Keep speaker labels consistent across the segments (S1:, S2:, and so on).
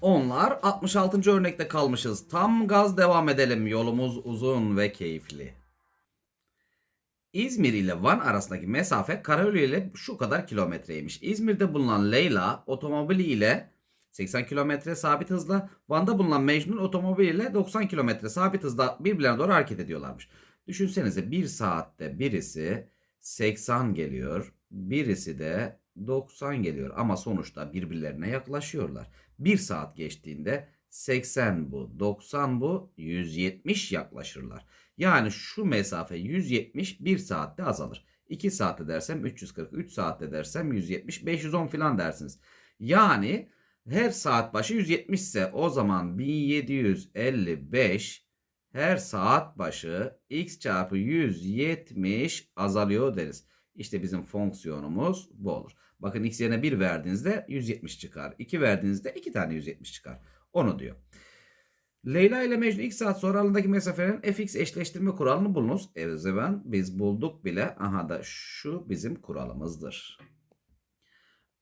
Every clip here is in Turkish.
S1: Onlar 66. örnekte kalmışız. Tam gaz devam edelim. Yolumuz uzun ve keyifli. İzmir ile Van arasındaki mesafe Karayolu ile şu kadar kilometreymiş. İzmir'de bulunan Leyla otomobili ile 80 kilometre sabit hızla, Van'da bulunan Mecnun otomobiliyle 90 kilometre sabit hızla birbirlerine doğru hareket ediyorlarmış. Düşünsenize bir saatte birisi 80 geliyor, birisi de 90 geliyor ama sonuçta birbirlerine yaklaşıyorlar. Bir saat geçtiğinde 80 bu, 90 bu, 170 yaklaşırlar. Yani şu mesafe 170 1 saatte azalır. 2 saatte dersem 340, 3 saatte dersem 170, 510 filan dersiniz. Yani her saat başı 170 ise o zaman 1755 her saat başı x çarpı 170 azalıyor deriz. İşte bizim fonksiyonumuz bu olur. Bakın x yerine 1 verdiğinizde 170 çıkar. 2 verdiğinizde 2 tane 170 çıkar. Onu diyor. Leyla ile Mecnun ilk saat sonra aralarındaki mesafelerin fx eşleştirme kuralını bulunuz. Evet ben biz bulduk bile. Aha da şu bizim kuralımızdır.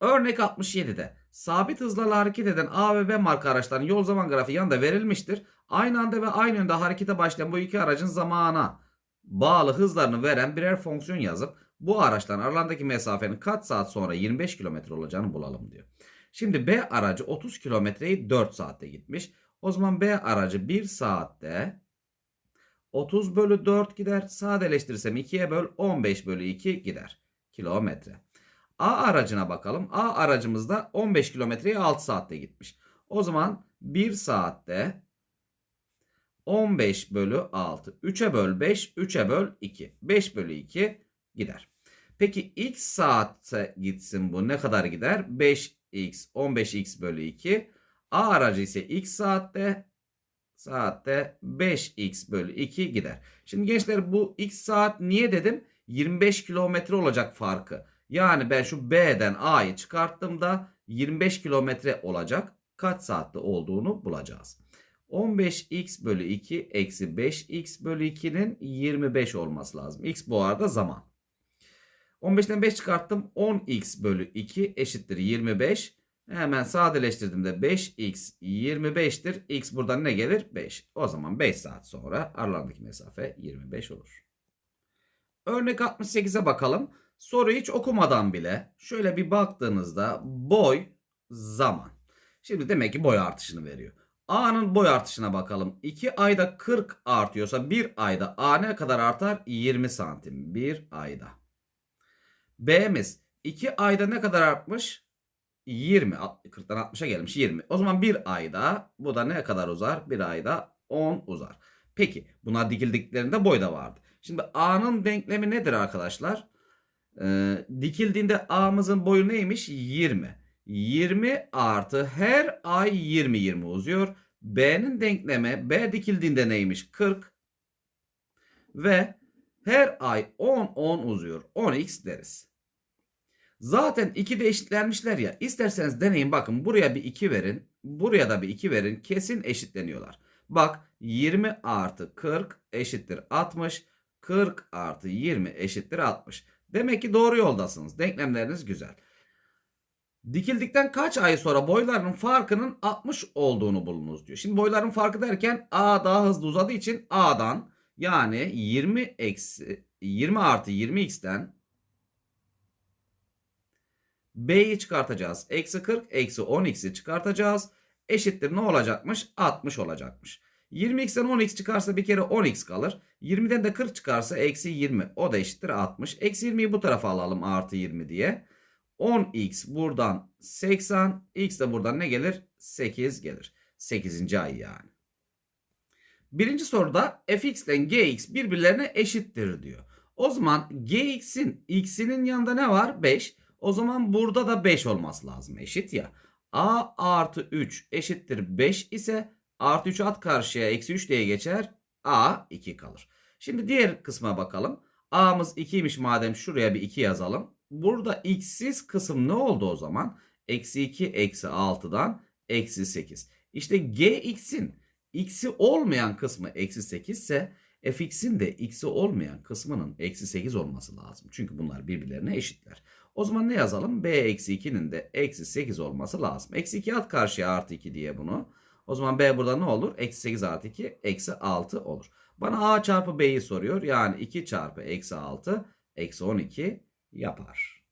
S1: Örnek 67'de sabit hızlarla hareket eden A ve B marka araçların yol zaman grafiği yanında verilmiştir. Aynı anda ve aynı yönde harekete başlayan bu iki aracın zamana bağlı hızlarını veren birer fonksiyon yazıp bu araçların aralarındaki mesafenin kaç saat sonra 25 kilometre olacağını bulalım diyor. Şimdi B aracı 30 kilometreyi 4 saatte gitmiş. O zaman B aracı 1 saatte 30 bölü 4 gider. Sadeleştirirsem 2'ye böl 15 bölü 2 gider. Kilometre. A aracına bakalım. A aracımız da 15 kilometreyi 6 saatte gitmiş. O zaman 1 saatte 15 bölü 6. 3'e böl 5, 3'e böl 2. 5 bölü 2 gider. Peki x saatte gitsin bu ne kadar gider? 5x, 15x bölü 2. A aracı ise x saatte saatte 5x bölü 2 gider. Şimdi gençler bu x saat niye dedim? 25 kilometre olacak farkı. Yani ben şu B'den A'yı çıkarttığımda 25 kilometre olacak. Kaç saatte olduğunu bulacağız. 15x bölü 2 eksi 5x bölü 2'nin 25 olması lazım. X bu arada zaman. 15'ten 5 çıkarttım. 10x bölü 2 eşittir 25. Hemen sadeleştirdiğimde 5x 25'tir. X buradan ne gelir? 5. O zaman 5 saat sonra aralarındaki mesafe 25 olur. Örnek 68'e bakalım. Soru hiç okumadan bile şöyle bir baktığınızda boy zaman. Şimdi demek ki boy artışını veriyor. A'nın boy artışına bakalım. 2 ayda 40 artıyorsa 1 ayda A ne kadar artar? 20 santim. 1 ayda. B'miz 2 ayda ne kadar artmış? 20. 40'tan 60'a gelmiş 20. O zaman 1 ayda bu da ne kadar uzar? 1 ayda 10 uzar. Peki buna dikildiklerinde boy da vardı. Şimdi A'nın denklemi nedir arkadaşlar? Ee, dikildiğinde A'mızın boyu neymiş? 20. 20 artı her ay 20 20 uzuyor. B'nin denklemi B dikildiğinde neymiş? 40. Ve her ay 10 10 uzuyor. 10x deriz. Zaten 2 de eşitlenmişler ya. İsterseniz deneyin bakın buraya bir 2 verin. Buraya da bir 2 verin. Kesin eşitleniyorlar. Bak 20 artı 40 eşittir 60. 40 artı 20 eşittir 60. Demek ki doğru yoldasınız. Denklemleriniz güzel. Dikildikten kaç ay sonra boylarının farkının 60 olduğunu bulunuz diyor. Şimdi boyların farkı derken A daha hızlı uzadığı için A'dan yani 20 eksi 20 artı 20x'ten B'yi çıkartacağız. Eksi 40 eksi 10x'i çıkartacağız. Eşittir ne olacakmış? 60 olacakmış. 20x'ten 10x çıkarsa bir kere 10x kalır. 20'den de 40 çıkarsa eksi 20. O da eşittir 60. Eksi 20'yi bu tarafa alalım artı 20 diye. 10x buradan 80. X de buradan ne gelir? 8 gelir. 8. ay yani. Birinci soruda fx ile gx birbirlerine eşittir diyor. O zaman gx'in x'inin yanında ne var? 5. O zaman burada da 5 olması lazım. Eşit ya. a artı 3 eşittir 5 ise artı 3 at karşıya eksi 3 diye geçer. a 2 kalır. Şimdi diğer kısma bakalım. a'mız 2'ymiş madem şuraya bir 2 yazalım. Burada x'siz kısım ne oldu o zaman? Eksi 2 eksi 6'dan eksi 8. İşte gx'in x'i olmayan kısmı eksi 8 ise fx'in de x'i olmayan kısmının eksi 8 olması lazım. Çünkü bunlar birbirlerine eşitler. O zaman ne yazalım? b eksi 2'nin de eksi 8 olması lazım. Eksi 2 at karşıya artı 2 diye bunu. O zaman b burada ne olur? Eksi 8 artı 2 eksi 6 olur. Bana a çarpı b'yi soruyor. Yani 2 çarpı eksi 6 eksi 12 yapar.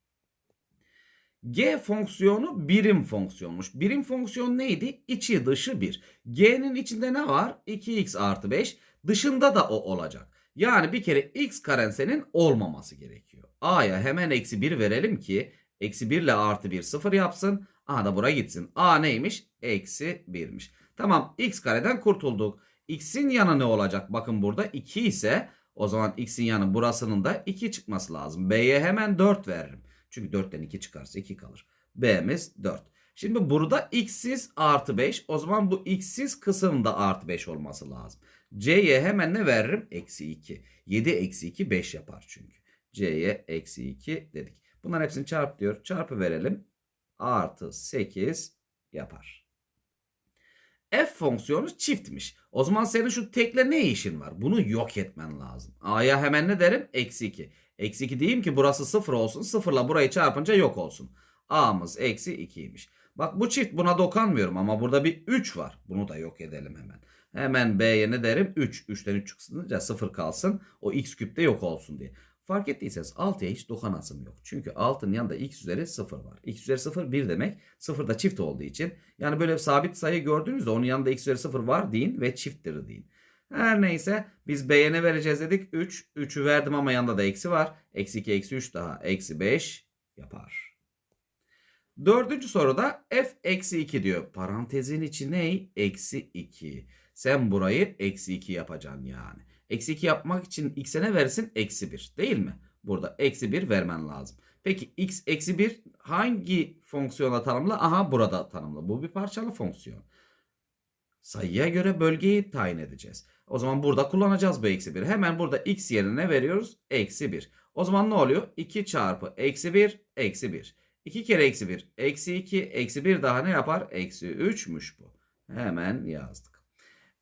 S1: G fonksiyonu birim fonksiyonmuş. Birim fonksiyon neydi? İçi dışı 1. G'nin içinde ne var? 2x artı 5. Dışında da o olacak. Yani bir kere x karensenin olmaması gerekiyor. A'ya hemen eksi 1 verelim ki eksi 1 ile artı 1 sıfır yapsın. A da buraya gitsin. A neymiş? Eksi 1'miş. Tamam x kareden kurtulduk. X'in yanı ne olacak? Bakın burada 2 ise o zaman x'in yanı burasının da 2 çıkması lazım. B'ye hemen 4 veririm. Çünkü 4'ten 2 çıkarsa 2 kalır. B'miz 4. Şimdi burada x'siz artı 5. O zaman bu x'siz kısımda artı 5 olması lazım. C'ye hemen ne veririm? Eksi 2. 7 eksi 2 5 yapar çünkü. C'ye eksi 2 dedik. Bunların hepsini çarp diyor. Çarpı verelim. Artı 8 yapar. F fonksiyonu çiftmiş. O zaman senin şu tekle ne işin var? Bunu yok etmen lazım. A'ya hemen ne derim? Eksi 2. Eksi 2 diyeyim ki burası 0 olsun. 0 ile burayı çarpınca yok olsun. A'mız eksi 2'ymiş. Bak bu çift buna dokanmıyorum ama burada bir 3 var. Bunu da yok edelim hemen. Hemen B'ye ne derim? 3. 3'ten 3 çıksınca 0 kalsın. O x küpte yok olsun diye. Fark ettiyseniz 6'ya hiç dokanasım yok. Çünkü 6'nın yanında x üzeri 0 var. x üzeri 0 1 demek. 0 da çift olduğu için. Yani böyle sabit sayı gördüğünüzde onun yanında x üzeri 0 var deyin ve çifttir deyin. Her neyse biz B'ye ne vereceğiz dedik? 3. 3'ü verdim ama yanında da eksi var. Eksi 2 eksi 3 daha eksi 5 yapar. Dördüncü soruda f eksi 2 diyor. Parantezin içi ne? Eksi 2. Sen burayı eksi 2 yapacaksın yani. Eksi 2 yapmak için x'e ne versin? Eksi 1 değil mi? Burada eksi 1 vermen lazım. Peki x eksi 1 hangi fonksiyona tanımlı? Aha burada tanımlı. Bu bir parçalı fonksiyon. Sayıya göre bölgeyi tayin edeceğiz. O zaman burada kullanacağız bu eksi 1. Hemen burada x yerine ne veriyoruz? Eksi 1. O zaman ne oluyor? 2 çarpı eksi 1 eksi 1. 2 kere eksi 1 eksi 2 eksi 1 daha ne yapar? Eksi 3'müş bu. Hemen yazdık.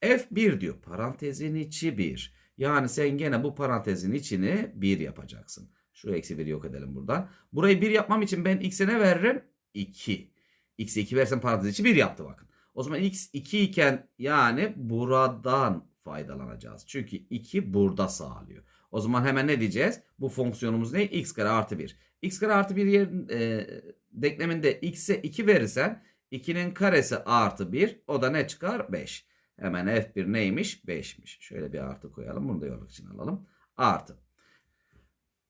S1: F1 diyor. Parantezin içi 1. Yani sen gene bu parantezin içini 1 yapacaksın. Şu eksi 1'i yok edelim buradan. Burayı 1 yapmam için ben x'e ne veririm? 2. X'e 2 versem parantez içi 1 yaptı bakın. O zaman x 2 iken yani buradan faydalanacağız. Çünkü 2 burada sağlıyor. O zaman hemen ne diyeceğiz? Bu fonksiyonumuz ne? x kare artı 1. x kare artı 1 yerin e, denkleminde x'e 2 verirsen 2'nin karesi artı 1 o da ne çıkar? 5. Hemen f1 neymiş? 5'miş. Şöyle bir artı koyalım. Bunu da yoruluk için alalım. Artı.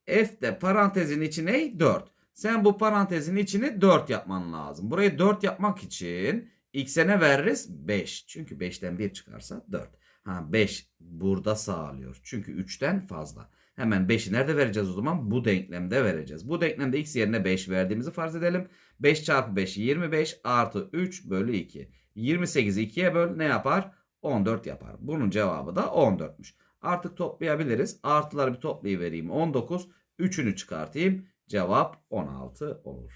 S1: f de parantezin içi ne? 4. Sen bu parantezin içini 4 yapman lazım. Burayı 4 yapmak için x'e ne veririz? 5. Çünkü 5'ten 1 çıkarsa 4. Ha 5 burada sağlıyor. Çünkü 3'ten fazla. Hemen 5'i nerede vereceğiz o zaman? Bu denklemde vereceğiz. Bu denklemde x yerine 5 verdiğimizi farz edelim. 5 çarpı 5 25 artı 3 bölü 2. 28'i 2'ye böl ne yapar? 14 yapar. Bunun cevabı da 14'müş. Artık toplayabiliriz. Artıları bir toplayıvereyim. 19. 3'ünü çıkartayım. Cevap 16 olur.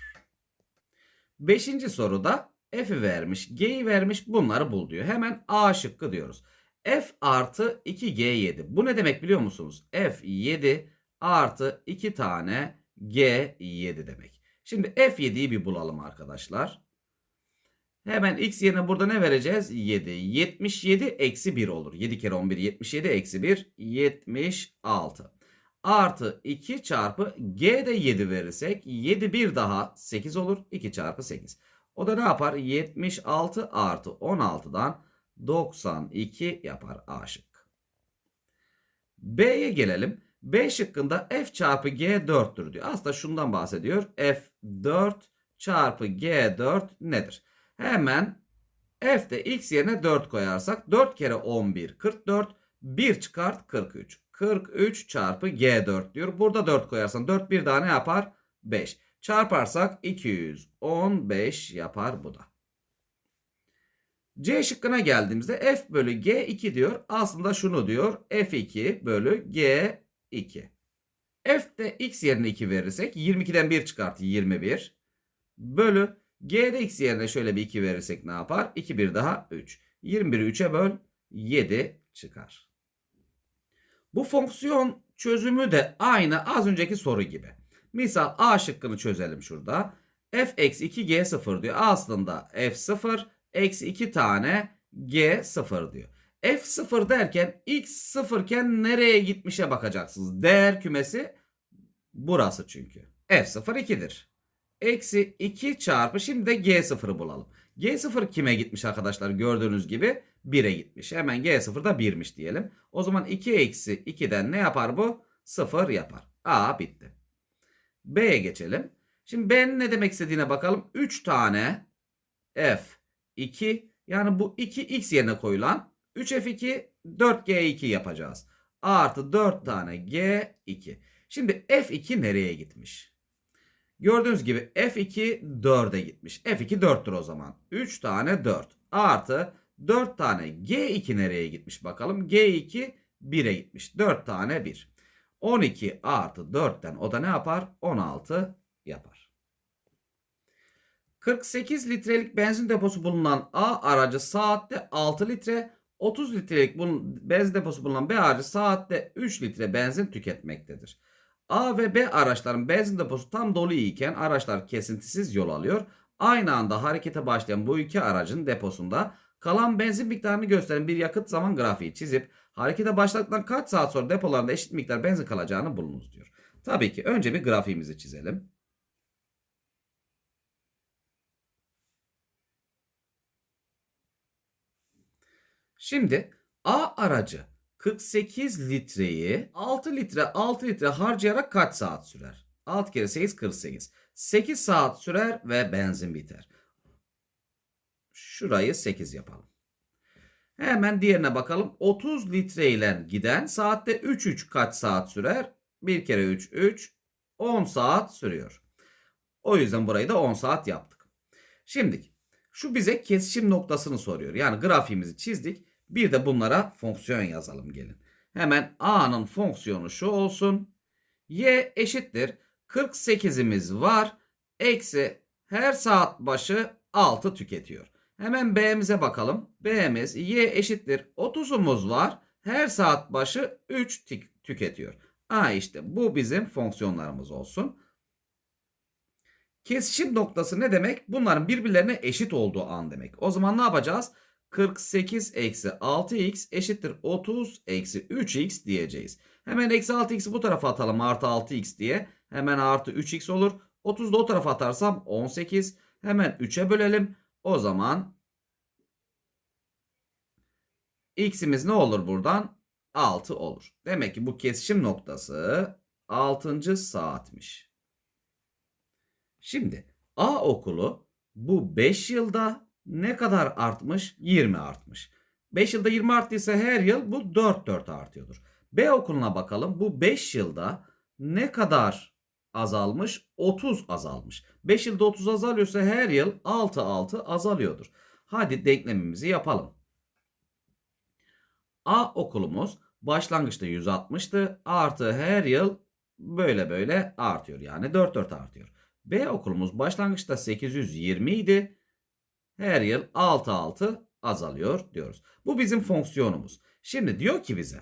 S1: Beşinci soruda f'i vermiş, g'yi vermiş bunları bul diyor. Hemen A şıkkı diyoruz. f artı 2g7. Bu ne demek biliyor musunuz? f 7 artı 2 tane g7 demek. Şimdi f7'yi bir bulalım arkadaşlar. Hemen x yerine burada ne vereceğiz? 7. 77 eksi 1 olur. 7 kere 11 77 eksi 1 76. Artı 2 çarpı g de 7 verirsek 7 bir daha 8 olur. 2 çarpı 8. O da ne yapar? 76 artı 16'dan 92 yapar A şıkkı. B'ye gelelim. B şıkkında f çarpı g 4'tür diyor. Aslında şundan bahsediyor. f 4 çarpı g 4 nedir? Hemen f'de x yerine 4 koyarsak 4 kere 11 44 1 çıkart 43. 43 çarpı g4 diyor. Burada 4 koyarsan 4 bir daha ne yapar? 5. Çarparsak 215 yapar bu da. C şıkkına geldiğimizde f bölü g2 diyor. Aslında şunu diyor. f2 bölü g2. F'de x yerine 2 verirsek 22'den 1 çıkart 21. Bölü G'de x yerine şöyle bir 2 verirsek ne yapar? 2 bir daha 3. 21'i 3'e böl 7 çıkar. Bu fonksiyon çözümü de aynı az önceki soru gibi. Misal A şıkkını çözelim şurada. f eksi 2g 0 diyor. Aslında f 0 eksi 2 tane g 0 diyor. f 0 derken x 0 iken nereye gitmişe bakacaksınız. Değer kümesi burası çünkü. f 0 2'dir. Eksi 2 çarpı şimdi de g 0'ı bulalım. g 0 kime gitmiş arkadaşlar gördüğünüz gibi 1'e gitmiş. Hemen g 0 da 1'miş diyelim. O zaman 2 eksi 2'den ne yapar bu? 0 yapar. A bitti. B'ye geçelim. Şimdi B'nin ne demek istediğine bakalım. 3 tane F 2 yani bu 2x yerine koyulan 3F2 4G2 yapacağız. A artı 4 tane G2. Şimdi F2 nereye gitmiş? Gördüğünüz gibi F2 4'e gitmiş. F2 4'tür o zaman. 3 tane 4 artı 4 tane G2 nereye gitmiş bakalım. G2 1'e gitmiş. 4 tane 1. 12 artı 4'ten o da ne yapar? 16 yapar. 48 litrelik benzin deposu bulunan A aracı saatte 6 litre, 30 litrelik benzin deposu bulunan B aracı saatte 3 litre benzin tüketmektedir. A ve B araçların benzin deposu tam dolu iken araçlar kesintisiz yol alıyor. Aynı anda harekete başlayan bu iki aracın deposunda kalan benzin miktarını gösteren bir yakıt zaman grafiği çizip harekete başladıktan kaç saat sonra depolarında eşit miktar benzin kalacağını bulunuz diyor. Tabii ki önce bir grafiğimizi çizelim. Şimdi A aracı 48 litreyi 6 litre 6 litre harcayarak kaç saat sürer? 6 kere 8 48. 8 saat sürer ve benzin biter. Şurayı 8 yapalım. Hemen diğerine bakalım. 30 litre ile giden saatte 3 3 kaç saat sürer? 1 kere 3 3 10 saat sürüyor. O yüzden burayı da 10 saat yaptık. Şimdi şu bize kesişim noktasını soruyor. Yani grafiğimizi çizdik. Bir de bunlara fonksiyon yazalım gelin. Hemen A'nın fonksiyonu şu olsun. Y eşittir. 48'imiz var. Eksi her saat başı 6 tüketiyor. Hemen B'mize bakalım. B'miz Y eşittir. 30'umuz var. Her saat başı 3 tüketiyor. A işte bu bizim fonksiyonlarımız olsun. Kesişim noktası ne demek? Bunların birbirlerine eşit olduğu an demek. O zaman ne yapacağız? 48 eksi 6x eşittir 30 eksi 3x diyeceğiz. Hemen eksi 6x'i bu tarafa atalım artı 6x diye. Hemen artı 3x olur. 30 da o tarafa atarsam 18. Hemen 3'e bölelim. O zaman x'imiz ne olur buradan? 6 olur. Demek ki bu kesişim noktası 6. saatmiş. Şimdi A okulu bu 5 yılda ne kadar artmış? 20 artmış. 5 yılda 20 arttıysa her yıl bu 4 4 artıyordur. B okuluna bakalım. Bu 5 yılda ne kadar azalmış? 30 azalmış. 5 yılda 30 azalıyorsa her yıl 6 6 azalıyordur. Hadi denklemimizi yapalım. A okulumuz başlangıçta 160'tı. Artı her yıl böyle böyle artıyor. Yani 4 4 artıyor. B okulumuz başlangıçta 820 idi. Her yıl 6 6 azalıyor diyoruz. Bu bizim fonksiyonumuz. Şimdi diyor ki bize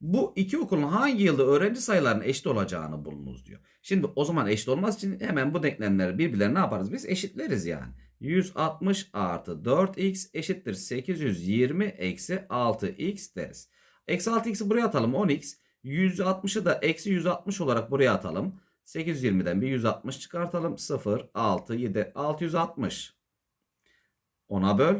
S1: bu iki okulun hangi yılda öğrenci sayılarının eşit olacağını bulunuz diyor. Şimdi o zaman eşit olmaz için hemen bu denklemleri birbirlerine ne yaparız? Biz eşitleriz yani. 160 artı 4x eşittir 820 eksi 6x deriz. Eksi 6x'i buraya atalım 10x. 160'ı da eksi 160 olarak buraya atalım. 820'den bir 160 çıkartalım. 0, 6, 7, 660. Ona böl.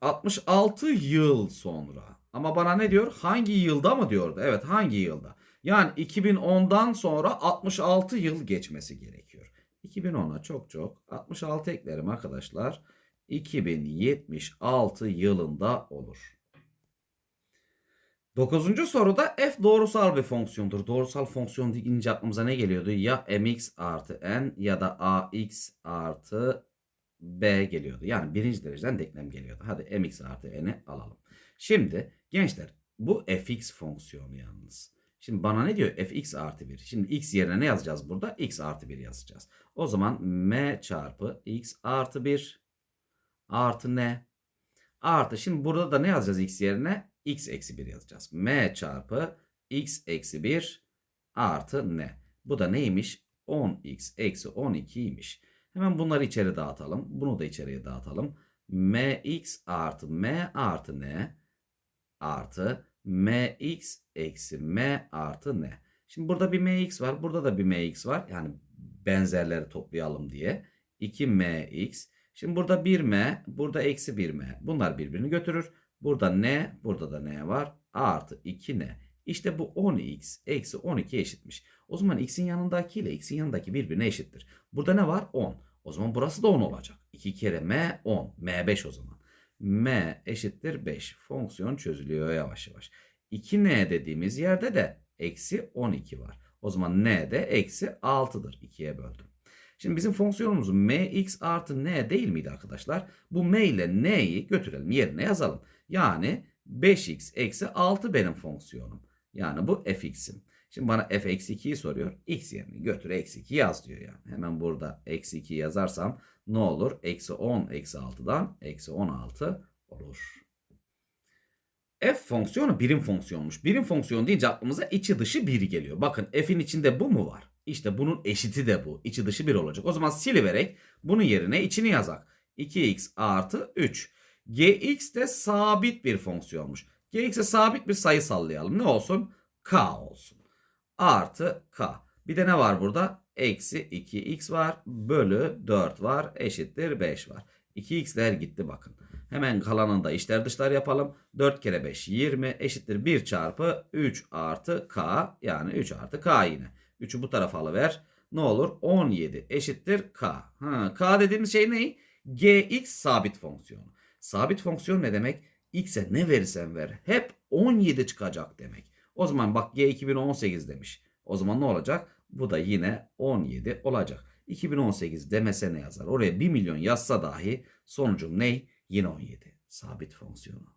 S1: 66 yıl sonra. Ama bana ne diyor? Hangi yılda mı diyordu? Evet hangi yılda? Yani 2010'dan sonra 66 yıl geçmesi gerekiyor. 2010'a çok çok 66 eklerim arkadaşlar. 2076 yılında olur. Dokuzuncu soruda f doğrusal bir fonksiyondur. Doğrusal fonksiyon deyince aklımıza ne geliyordu? Ya mx artı n ya da ax artı b geliyordu. Yani birinci dereceden denklem geliyordu. Hadi mx artı n'i alalım. Şimdi gençler bu fx fonksiyonu yalnız. Şimdi bana ne diyor? fx artı 1. Şimdi x yerine ne yazacağız burada? x artı 1 yazacağız. O zaman m çarpı x artı 1 artı n artı. Şimdi burada da ne yazacağız x yerine? x eksi 1 yazacağız. m çarpı x eksi 1 artı n. Bu da neymiş? 10x eksi 12'ymiş. Hemen bunları içeri dağıtalım. Bunu da içeriye dağıtalım. mx artı m artı n artı mx eksi m artı n. Şimdi burada bir mx var. Burada da bir mx var. Yani benzerleri toplayalım diye. 2mx. Şimdi burada 1m. Burada eksi 1m. Bunlar birbirini götürür. Burada n. Burada da n var. Artı 2n. İşte bu 10x eksi 12 eşitmiş. O zaman x'in yanındaki ile x'in yanındaki birbirine eşittir. Burada ne var? 10. O zaman burası da 10 olacak. 2 kere m 10. m 5 o zaman. m eşittir 5. Fonksiyon çözülüyor yavaş yavaş. 2n dediğimiz yerde de eksi 12 var. O zaman n de eksi 6'dır. 2'ye böldüm. Şimdi bizim fonksiyonumuz mx artı n değil miydi arkadaşlar? Bu m ile n'yi götürelim yerine yazalım. Yani 5x eksi 6 benim fonksiyonum. Yani bu fx'im. Şimdi bana f eksi 2'yi soruyor. x yerine götür eksi 2 yaz diyor yani. Hemen burada eksi 2 yazarsam ne olur? Eksi 10 eksi 6'dan eksi 16 olur. F fonksiyonu birim fonksiyonmuş. Birim fonksiyon deyince aklımıza içi dışı 1 geliyor. Bakın f'in içinde bu mu var? İşte bunun eşiti de bu. İçi dışı 1 olacak. O zaman siliverek bunun yerine içini yazak. 2x artı 3. gx de sabit bir fonksiyonmuş. Gx'e sabit bir sayı sallayalım. Ne olsun? k olsun. Artı k. Bir de ne var burada? Eksi 2x var. Bölü 4 var. Eşittir 5 var. 2x'ler gitti bakın. Hemen kalanında işler dışlar yapalım. 4 kere 5 20 eşittir 1 çarpı 3 artı k yani 3 artı k yine. 3'ü bu tarafa alıver. Ne olur? 17 eşittir k. Ha, k dediğimiz şey ne? gx sabit fonksiyonu. Sabit fonksiyon ne demek? X'e ne verirsen ver hep 17 çıkacak demek. O zaman bak g 2018 demiş. O zaman ne olacak? Bu da yine 17 olacak. 2018 demese ne yazar? Oraya 1 milyon yazsa dahi sonucum ne? Yine 17. Sabit fonksiyonu.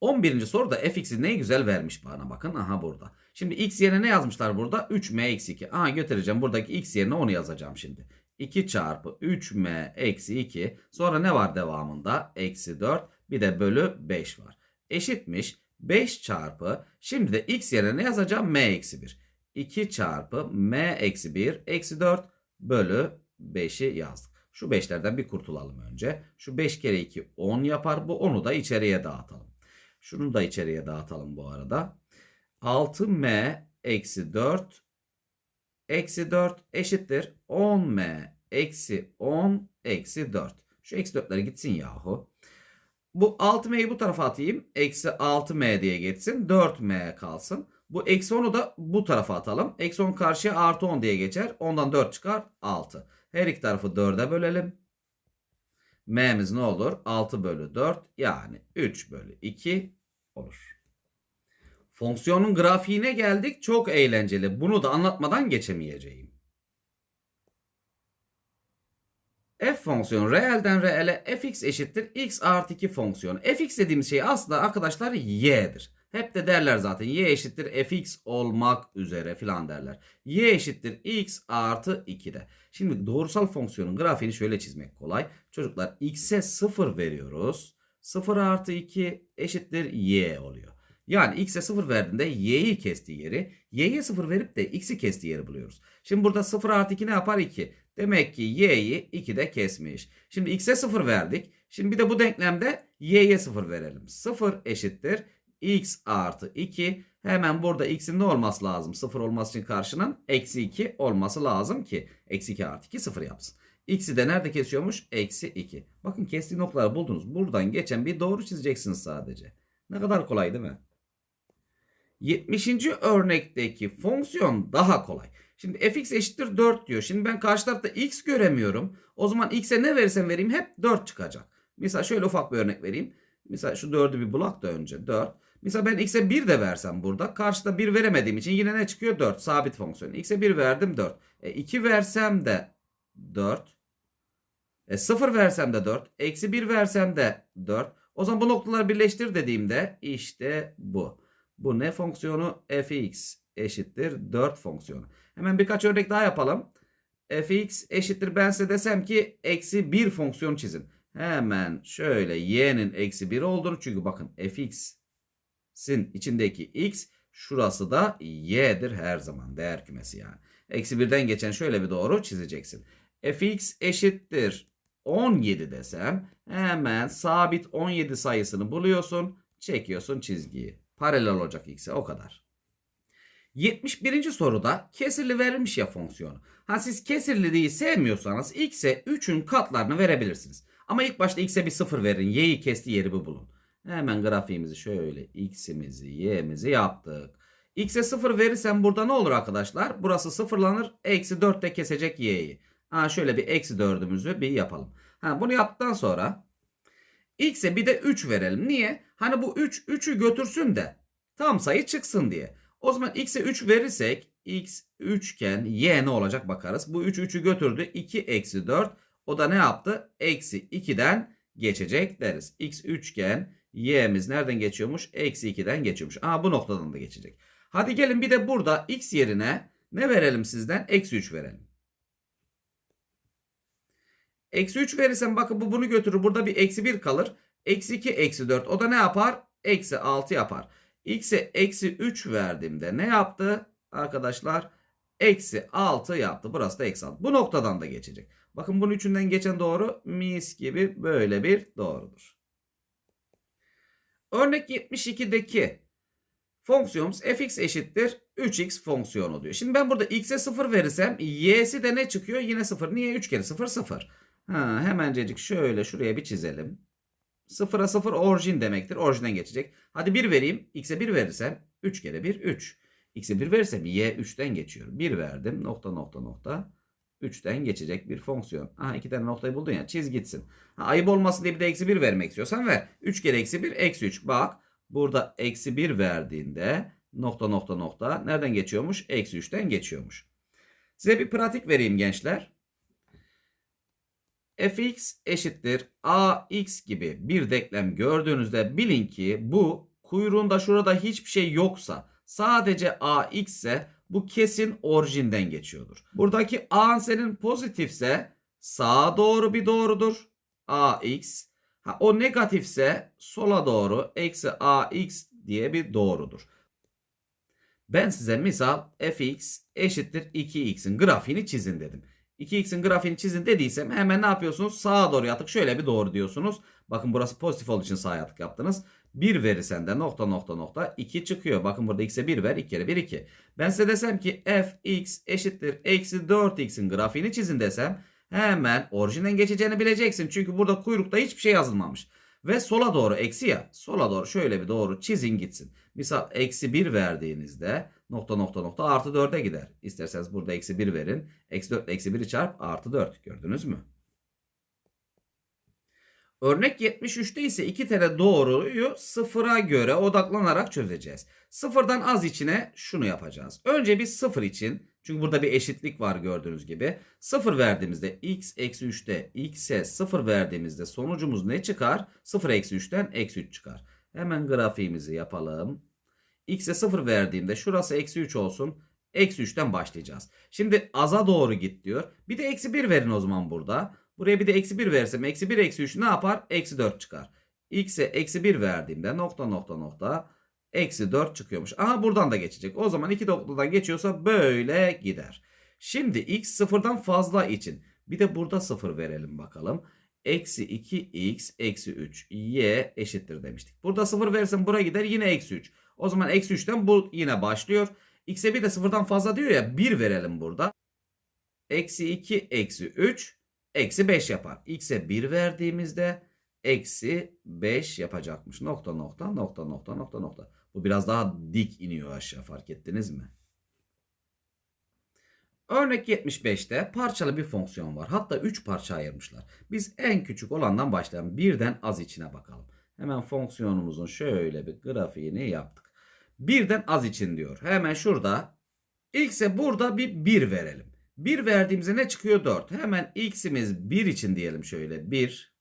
S1: 11. soruda fx'i ne güzel vermiş bana bakın. Aha burada. Şimdi x yerine ne yazmışlar burada? 3m eksi 2. Aha götüreceğim. Buradaki x yerine onu yazacağım şimdi. 2 çarpı 3m eksi 2. Sonra ne var devamında? Eksi 4. Bir de bölü 5 var. Eşitmiş. 5 çarpı. Şimdi de x yerine ne yazacağım? m eksi 1. 2 çarpı m eksi 1 eksi 4 bölü 5'i yazdık. Şu 5'lerden bir kurtulalım önce. Şu 5 kere 2 10 yapar. Bu 10'u da içeriye dağıtalım. Şunu da içeriye dağıtalım bu arada. 6m eksi 4 eksi 4 eşittir 10m eksi 10 eksi 4. Şu eksi 4'ler gitsin yahu. Bu 6m'yi bu tarafa atayım. Eksi 6m diye geçsin. 4m kalsın. Bu eksi 10'u da bu tarafa atalım. Eksi 10 karşıya artı 10 diye geçer. Ondan 4 çıkar 6. Her iki tarafı 4'e bölelim. M'miz ne olur? 6 bölü 4 yani 3 bölü 2 olur. Fonksiyonun grafiğine geldik. Çok eğlenceli. Bunu da anlatmadan geçemeyeceğim. F fonksiyonu reelden reele fx eşittir x artı 2 fonksiyonu. fx dediğimiz şey aslında arkadaşlar y'dir. Hep de derler zaten y eşittir fx olmak üzere filan derler. y eşittir x artı 2'de. Şimdi doğrusal fonksiyonun grafiğini şöyle çizmek kolay. Çocuklar x'e 0 veriyoruz. 0 artı 2 eşittir y oluyor. Yani x'e 0 verdiğinde y'yi kestiği yeri, y'ye 0 verip de x'i kestiği yeri buluyoruz. Şimdi burada 0 artı 2 ne yapar? 2. Demek ki y'yi 2'de kesmiş. Şimdi x'e 0 verdik. Şimdi bir de bu denklemde y'ye 0 verelim. 0 eşittir x artı 2. Hemen burada x'in ne olması lazım? 0 olması için karşının eksi 2 olması lazım ki eksi 2 artı 2 0 yapsın. X'i de nerede kesiyormuş? Eksi 2. Bakın kestiği noktaları buldunuz. Buradan geçen bir doğru çizeceksiniz sadece. Ne kadar kolay değil mi? 70. örnekteki fonksiyon daha kolay. Şimdi fx eşittir 4 diyor. Şimdi ben karşı tarafta x göremiyorum. O zaman x'e ne verirsem vereyim hep 4 çıkacak. Mesela şöyle ufak bir örnek vereyim. Mesela şu 4'ü bir bulak da önce 4. Mesela ben x'e 1 de versem burada. Karşıda 1 veremediğim için yine ne çıkıyor? 4. Sabit fonksiyon. x'e 1 verdim 4. E 2 versem de 4. E 0 versem de 4. Eksi 1 versem de 4. O zaman bu noktaları birleştir dediğimde işte bu. Bu ne fonksiyonu? fx eşittir 4 fonksiyonu. Hemen birkaç örnek daha yapalım. fx eşittir ben size desem ki eksi 1 fonksiyon çizin. Hemen şöyle y'nin eksi 1 olduğunu çünkü bakın fx'in içindeki x Şurası da y'dir her zaman değer kümesi yani. Eksi birden geçen şöyle bir doğru çizeceksin. fx eşittir 17 desem hemen sabit 17 sayısını buluyorsun. Çekiyorsun çizgiyi. Paralel olacak x'e o kadar. 71. soruda kesirli verilmiş ya fonksiyonu. Ha siz kesirliliği sevmiyorsanız x'e 3'ün katlarını verebilirsiniz. Ama ilk başta x'e bir 0 verin. Y'yi kestiği yeri bir bulun. Hemen grafiğimizi şöyle x'imizi y'mizi yaptık. X'e 0 verirsem burada ne olur arkadaşlar? Burası sıfırlanır. Eksi 4 de kesecek y'yi. Ha şöyle bir eksi 4'ümüzü bir yapalım. Ha bunu yaptıktan sonra x'e bir de 3 verelim. Niye? Hani bu 3 3'ü götürsün de tam sayı çıksın diye. O zaman x'e 3 verirsek x 3 iken y ne olacak bakarız. Bu 3 3'ü götürdü. 2 eksi 4. O da ne yaptı? Eksi 2'den geçecek deriz. x 3 iken y'miz nereden geçiyormuş? Eksi 2'den geçiyormuş. Aa bu noktadan da geçecek. Hadi gelin bir de burada x yerine ne verelim sizden? Eksi 3 verelim. Eksi 3 verirsem bakın bu bunu götürür. Burada bir eksi 1 kalır. Eksi 2 eksi 4. O da ne yapar? Eksi 6 yapar. X'e eksi 3 verdiğimde ne yaptı? Arkadaşlar eksi 6 yaptı. Burası da eksi 6. Bu noktadan da geçecek. Bakın bunun üçünden geçen doğru mis gibi böyle bir doğrudur. Örnek 72'deki fonksiyonumuz fx eşittir 3x fonksiyonu diyor. Şimdi ben burada x'e 0 verirsem y'si de ne çıkıyor? Yine 0. Niye? 3 kere 0 0. Ha, hemencecik şöyle şuraya bir çizelim. 0'a 0 orijin demektir. Orijinden geçecek. Hadi 1 vereyim. X'e 1 verirsem 3 kere 1 3. X'e 1 verirsem y 3'ten geçiyor. 1 verdim. Nokta nokta nokta. 3'ten geçecek bir fonksiyon. Aha iki tane noktayı buldun ya. Çiz gitsin. Ha, ayıp olmasın diye bir de eksi 1 vermek istiyorsan ver. 3 kere eksi 1 eksi 3. Bak burada eksi 1 verdiğinde nokta nokta nokta nereden geçiyormuş? Eksi 3'ten geçiyormuş. Size bir pratik vereyim gençler fx eşittir ax gibi bir denklem gördüğünüzde bilin ki bu kuyruğunda şurada hiçbir şey yoksa sadece ax ise bu kesin orijinden geçiyordur. Buradaki a senin pozitifse sağa doğru bir doğrudur. ax. Ha, o negatifse sola doğru eksi ax diye bir doğrudur. Ben size misal fx eşittir 2x'in grafiğini çizin dedim. 2x'in grafiğini çizin dediysem hemen ne yapıyorsunuz? Sağa doğru yatık şöyle bir doğru diyorsunuz. Bakın burası pozitif olduğu için sağa yatık yaptınız. 1 verirsen de nokta nokta nokta 2 çıkıyor. Bakın burada x'e 1 ver. 2 kere 1 2. Ben size desem ki fx eşittir eksi 4x'in grafiğini çizin desem hemen orijinden geçeceğini bileceksin. Çünkü burada kuyrukta hiçbir şey yazılmamış. Ve sola doğru eksi ya. Sola doğru şöyle bir doğru çizin gitsin. Misal eksi 1 verdiğinizde nokta nokta nokta artı 4'e gider. İsterseniz burada eksi 1 verin. Eksi 4 ile eksi 1'i çarp artı 4. Gördünüz mü? Örnek 73'te ise iki tane doğruyu sıfıra göre odaklanarak çözeceğiz. Sıfırdan az içine şunu yapacağız. Önce bir sıfır için çünkü burada bir eşitlik var gördüğünüz gibi. Sıfır verdiğimizde x eksi 3'te x'e sıfır verdiğimizde sonucumuz ne çıkar? Sıfır eksi 3'ten eksi 3 çıkar. Hemen grafiğimizi yapalım. X'e sıfır verdiğimde şurası eksi 3 olsun. Eksi 3'ten başlayacağız. Şimdi aza doğru git diyor. Bir de eksi 1 verin o zaman burada. Buraya bir de eksi 1 versem eksi 1 eksi 3 ne yapar? Eksi 4 çıkar. X'e eksi 1 verdiğimde nokta nokta nokta eksi 4 çıkıyormuş. Aha buradan da geçecek. O zaman iki noktadan geçiyorsa böyle gider. Şimdi x sıfırdan fazla için bir de burada sıfır verelim bakalım. Eksi 2x eksi 3 y eşittir demiştik. Burada sıfır verirsem buraya gider yine eksi 3. O zaman eksi 3'ten bu yine başlıyor. X'e bir de sıfırdan fazla diyor ya 1 verelim burada. Eksi 2 eksi 3 eksi 5 yapar. X'e 1 verdiğimizde eksi 5 yapacakmış. Nokta nokta nokta nokta nokta nokta. Bu biraz daha dik iniyor aşağı fark ettiniz mi? Örnek 75'te parçalı bir fonksiyon var. Hatta 3 parça ayırmışlar. Biz en küçük olandan başlayalım. Birden az içine bakalım. Hemen fonksiyonumuzun şöyle bir grafiğini yaptık. Birden az için diyor. Hemen şurada x'e burada bir 1 verelim. 1 verdiğimizde ne çıkıyor? 4. Hemen x'imiz 1 için diyelim şöyle 1.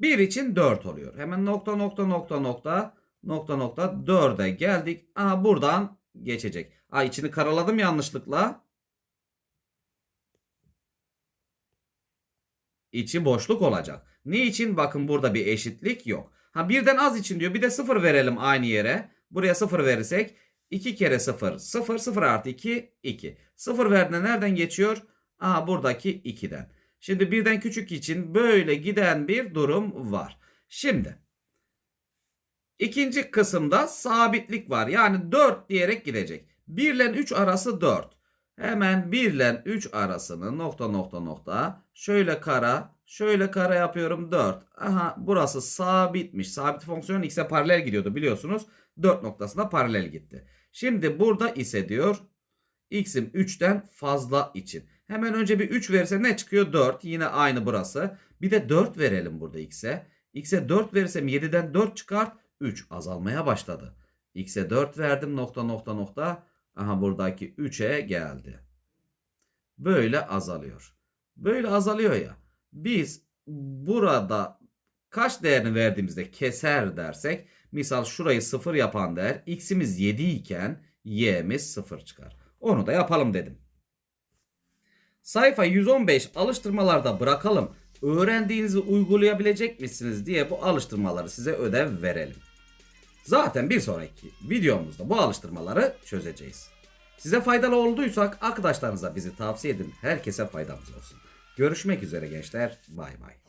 S1: 1 için 4 oluyor. Hemen nokta nokta nokta nokta nokta nokta 4'e geldik. Aha buradan geçecek. Aa içini karaladım yanlışlıkla. İçi boşluk olacak. Niçin? Bakın burada bir eşitlik yok. Ha birden az için diyor. Bir de 0 verelim aynı yere. Buraya 0 verirsek 2 kere 0 0 0 artı 2 2. 0 verdiğinde nereden geçiyor? Aha buradaki 2'den. Şimdi birden küçük için böyle giden bir durum var. Şimdi ikinci kısımda sabitlik var. Yani 4 diyerek gidecek. 1 ile 3 arası 4. Hemen 1 ile 3 arasını nokta nokta nokta şöyle kara şöyle kara yapıyorum 4. Aha burası sabitmiş. Sabit fonksiyon x'e paralel gidiyordu biliyorsunuz. 4 noktasına paralel gitti. Şimdi burada ise diyor x'im 3'ten fazla için. Hemen önce bir 3 verirse ne çıkıyor? 4. Yine aynı burası. Bir de 4 verelim burada x'e. x'e 4 verirsem 7'den 4 çıkart. 3 azalmaya başladı. x'e 4 verdim nokta nokta nokta. Aha buradaki 3'e geldi. Böyle azalıyor. Böyle azalıyor ya. Biz burada kaç değerini verdiğimizde keser dersek misal şurayı 0 yapan değer x'imiz 7 iken y'miz 0 çıkar. Onu da yapalım dedim. Sayfa 115 alıştırmalarda bırakalım. Öğrendiğinizi uygulayabilecek misiniz diye bu alıştırmaları size ödev verelim. Zaten bir sonraki videomuzda bu alıştırmaları çözeceğiz. Size faydalı olduysak arkadaşlarınıza bizi tavsiye edin. Herkese faydamız olsun. Görüşmek üzere gençler. Bay bay.